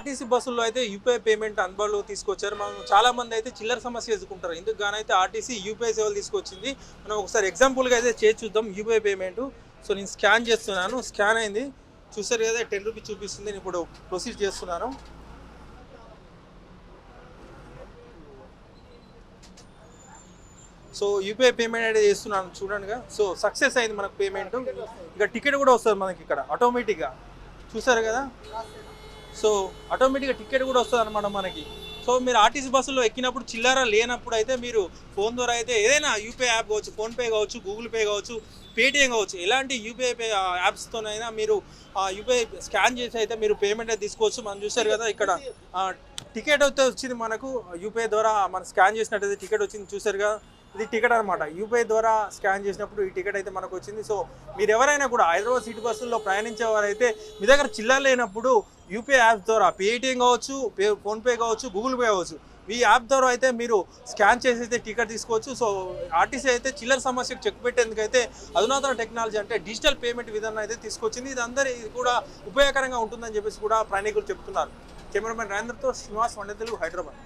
RTC బస్సుల్లో అయితే UPI payment అందుబాటులో తీసుకొచ్చారు. మనం చాలా మంది అయితే చిల్లర సమస్య ఎదుర్కొంటారు. ఇందుకు గానైతే ఆర్టీసీ యూపీఐ సేవలు తీసుకొచ్చింది. మనం ఒకసారి ఎగ్జాంపుల్గా అయితే చేసి చూద్దాం. యూపీఐ పేమెంట్ సో నేను స్కాన్ చేస్తున్నాను. స్కాన్ అయింది. చూసారు కదా టెన్ రూపీస్ చూపిస్తుంది. నేను ఇప్పుడు ప్రొసీడ్ చేస్తున్నాను. సో యూపీఐ పేమెంట్ అనేది చేస్తున్నాను. చూడండిగా సో సక్సెస్ అయింది మనకు పేమెంట్ ఇక టికెట్ కూడా వస్తుంది మనకి ఇక్కడ. ఆటోమేటిక్గా చూసారు కదా? సో ఆటోమేటిక్గా టికెట్ కూడా వస్తుంది అనమాట మనకి. సో మీరు ఆర్టీసీ బస్సులో ఎక్కినప్పుడు చిల్లర లేనప్పుడు అయితే మీరు ఫోన్ ద్వారా అయితే ఏదైనా యూపీఐ యాప్ కావచ్చు ఫోన్పే కావచ్చు గూగుల్ పే కావచ్చు పేటిఎం కావచ్చు ఎలాంటి యూపీఐ పే యాప్స్తోనైనా మీరు యూపీఐ స్కాన్ చేసి అయితే మీరు పేమెంట్ అయితే తీసుకోవచ్చు. మనం చూసారు కదా ఇక్కడ టికెట్ అయితే వచ్చింది మనకు. యూపీఐ ద్వారా మనం స్కాన్ చేసినట్టయితే టికెట్ వచ్చింది చూసారు కదా. ఇది టికెట్ అనమాట యూపీఐ ద్వారా స్కాన్ చేసినప్పుడు ఈ టికెట్ అయితే మనకు వచ్చింది. సో మీరు ఎవరైనా కూడా హైదరాబాద్ సిటీ బస్సుల్లో ప్రయాణించేవారైతే మీ దగ్గర చిల్లర లేనప్పుడు యూపీఐ యాప్ ద్వారా పేటిఎం కావచ్చు పే ఫోన్పే కావచ్చు గూగుల్ పే కావచ్చు ఈ యాప్ ద్వారా అయితే మీరు స్కాన్ చేసి అయితే టికెట్ తీసుకోవచ్చు. సో ఆర్టీసీ అయితే చిల్లర సమస్యకు చెక్ పెట్టేందుకైతే అధునాతన టెక్నాలజీ అంటే డిజిటల్ పేమెంట్ విధానం అయితే తీసుకొచ్చింది. ఇది అందరి కూడా ఉపయోగకరంగా ఉంటుందని చెప్పేసి కూడా ప్రయాణికులు చెప్తున్నారు. కెమెరామెన్ రాజేంద్రతో శ్రీనివాస్ వండ హైదరాబాద్.